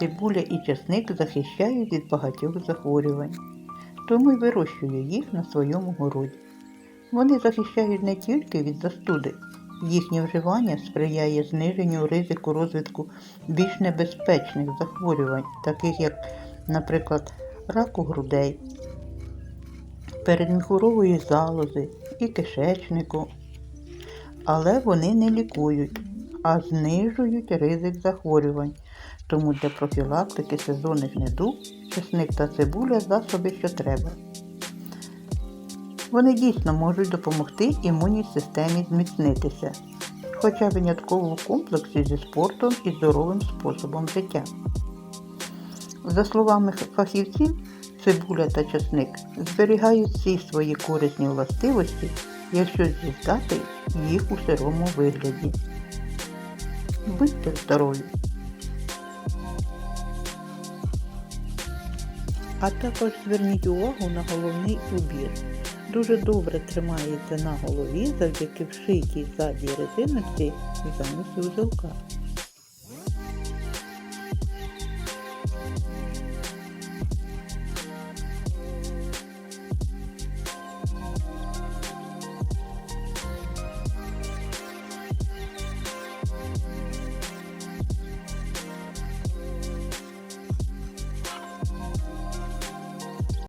цибуля і часник захищають від багатьох захворювань, тому й вирощую їх на своєму городі. Вони захищають не тільки від застуди, їхнє вживання сприяє зниженню ризику розвитку більш небезпечних захворювань, таких як, наприклад, раку грудей, передміхурової залози і кишечнику. Але вони не лікують, а знижують ризик захворювань. Тому для профілактики сезонних недуг чесник та цибуля засоби, що треба. Вони дійсно можуть допомогти імунній системі зміцнитися, хоча винятково в комплексі зі спортом і здоровим способом життя. За словами фахівців, цибуля та часник зберігають всі свої корисні властивості, якщо з'їдати їх у сирому вигляді. Будьте здорові! А також зверніть увагу на головний убір. Дуже добре тримається на голові завдяки вшитій задній резиночці замість узелка.